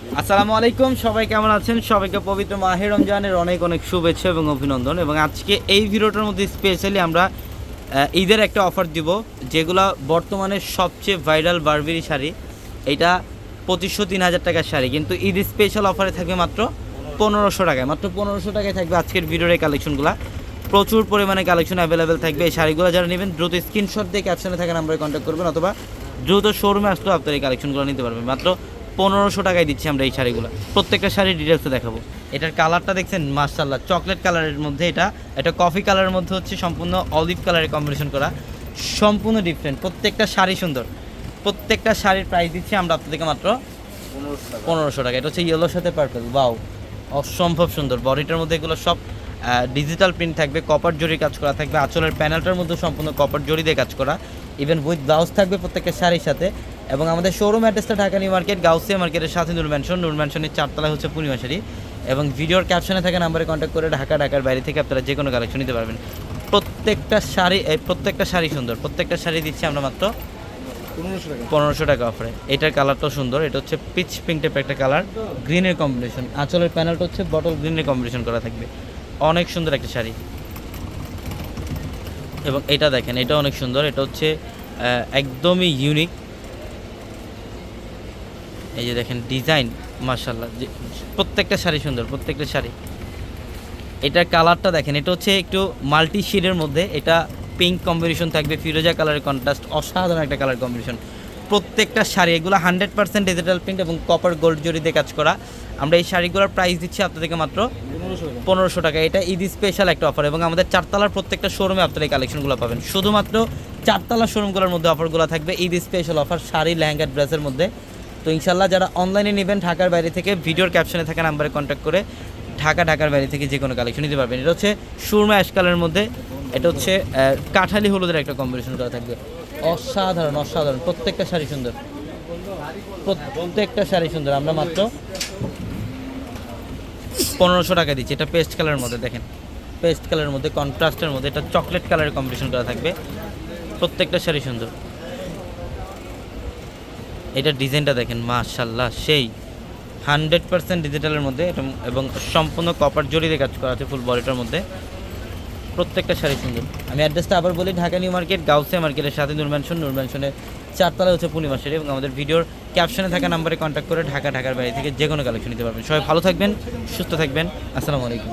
আসসালামু আলাইকুম, সবাই কেমন আছেন? সবাইকে পবিত্র মাহে রমজানের অনেক অনেক শুভেচ্ছা এবং অভিনন্দন। এবং আজকে এই ভিডিওটার মধ্যে স্পেশালি আমরা ঈদের একটা অফার দিব, যেগুলো বর্তমানে সবচেয়ে ভাইরাল বারবেরি শাড়ি। এটা পঁচিশশো তিন হাজার টাকার শাড়ি, কিন্তু ঈদ স্পেশাল অফারে থাকবে মাত্র পনেরোশো টাকায়। মাত্র পনেরোশো টাকায় থাকবে আজকের ভিডিওর এই কালেকশনগুলো প্রচুর পরিমাণে কালেকশন অ্যাভেলেবেল থাকবে এই শাড়িগুলো। যারা নেবেন, দ্রুত স্ক্রিনশট দিয়ে ক্যাপশনে থাকা নাম্বারে কন্ট্যাক্ট করবেন, অথবা দ্রুত শোরুমে আসলেও আপনার এই কালেকশনগুলো নিতে পারবেন। মাত্র পনেরোশো টাকায় দিচ্ছি আমরা এই শাড়িগুলো। প্রত্যেকটা শাড়ির ডিটেলসে দেখাবো। এটার কালারটা দেখছেন? মার্শাল্লাহ চকলেট কালারের মধ্যে এটা। এটা কফি কালারের মধ্যে হচ্ছে সম্পূর্ণ অলিভ কালারের কম্বিনেশন করা। সম্পূর্ণ ডিফারেন্ট প্রত্যেকটা শাড়ি সুন্দর। প্রত্যেকটা শাড়ির প্রাইস দিচ্ছি আমরা আপনাদেরকে মাত্র পনেরোশো টাকা। এটা হচ্ছে ইয়েলোর সাথে পার্পল বাউ অসম্ভব সুন্দর। বডিটার মধ্যে এগুলো সব ডিজিটাল প্রিন্ট থাকবে কপার জরি কাজ করা থাকবে। আঁচলের প্যানেলটার মধ্যে সম্পূর্ণ কপার জরি দিয়ে কাজ করা। ইভেন উইথ ব্লাউজ থাকবে প্রত্যেকটা শাড়ির সাথে। এবং আমাদের শোরুম অ্যাড্রেসটা ঢাকা নিউ মার্কেট গাউসিয়া মার্কেটের সাথে নূর ম্যানশন নূর ম্যানশনের চারতলায় হচ্ছে পূর্ণিমা শাড়ি এবং ভিডিওর ক্যাপশনে থাকা নাম্বারে কন্ট্যাক্ট করে ঢাকা ঢাকার বাইরে থেকে আপনারা যে কোনো কালেকশন নিতে পারবেন। প্রত্যেকটা শাড়ি এই প্রত্যেকটা শাড়ি সুন্দর। প্রত্যেকটা শাড়ি দিচ্ছি আমরা মাত্র পনেরোশো টাকা। অফারে এটার কালারটাও সুন্দর। এটা হচ্ছে পিচ পিঙ্ক টাইপের একটা কালার গ্রিনের কম্বিনেশন আঁচলের প্যানেলটা হচ্ছে বটল গ্রিনের কম্বিনেশন করা থাকবে। অনেক সুন্দর একটা শাড়ি। এবং এটা দেখেন এটা অনেক সুন্দর। এটা হচ্ছে একদমই ইউনিক এই যে দেখেন ডিজাইন মার্শাল্লাহ যে প্রত্যেকটা শাড়ি সুন্দর, প্রত্যেকটা শাড়ি। এটার কালারটা দেখেন, এটা হচ্ছে একটু মাল্টি শেডের মধ্যে, এটা পিঙ্ক কম্বিনেশন থাকবে, ফিরোজা কালারের কন্ট্রাস্ট, অসাধারণ একটা কালার কম্বিনেশন। প্রত্যেকটা শাড়ি, এগুলো হান্ড্রেড পার্সেন্ট ডিজিটাল প্রিন্ট এবং কপার গোল্ড জরি দিয়ে কাজ করা। আমরা এই শাড়িগুলোর প্রাইস দিচ্ছি আপনাদেরকে মাত্র পনেরোশো টাকা। এটা ঈদ স্পেশাল একটা অফার এবং আমাদের চারতলার প্রত্যেকটা শোরুমে আপনারা এই কালেকশনগুলো পাবেন। শুধুমাত্র চারতলা শোরুমগুলোর মধ্যে অফারগুলো থাকবে। ঈদ স্পেশাল অফার শাড়ি, লেহেঙ্গা ড্রেসের মধ্যে। তো ইনশাল্লাহ যারা অনলাইনে নেবেন, ঢাকার বাইরে থেকে ভিডিওর ক্যাপশনে থাকা নাম্বারে কন্ট্যাক্ট করে ঢাকা, ঢাকার বাইরে থেকে যে কোনো কালেকশন নিতে পারবেন। এটা হচ্ছে সুরমা অ্যাশ কালারের মধ্যে, এটা হচ্ছে কাঠালি হলুদের একটা কম্বিনেশন করা থাকবে। অসাধারণ অসাধারণ। প্রত্যেকটা শাড়ি সুন্দর। প্রত্যেকটা শাড়ি সুন্দর। আমরা মাত্র পনেরোশো টাকা দিচ্ছি। এটা পেস্ট কালারের মধ্যে, দেখেন। পেস্ট কালারের মধ্যে কন্ট্রাস্টের মধ্যে, এটা চকলেট কালারের কম্বিনেশন করা থাকবে। প্রত্যেকটা শাড়ি সুন্দর। এটা ডিজাইনটা দেখেন মাশাল্লাহ সেই। হান্ড্রেড পার্সেন্ট ডিজিটালের মধ্যে এবং সম্পূর্ণ কপার জড়িয়ে কাজ করা আছে ফুল বডিটার মধ্যে। প্রত্যেকটা শাড়ি সুন্দর। আমি অ্যাড্রেসটা আবার বলি, ঢাকা নিউ মার্কেট, গাউসিয়া মার্কেটের সাথে নূর ম্যানশন চারতলা হচ্ছে পূর্ণিমা শাড়ি এবং আমাদের ভিডিওর ক্যাপশনে থাকা নাম্বারে কন্ট্যাক্ট করে ঢাকা, ঢাকার বাইরে থেকে যে কোনো কালেকশন নিতে পারবেন। সবাই ভালো থাকবেন, সুস্থ থাকবেন। আসসালামু আলাইকুম।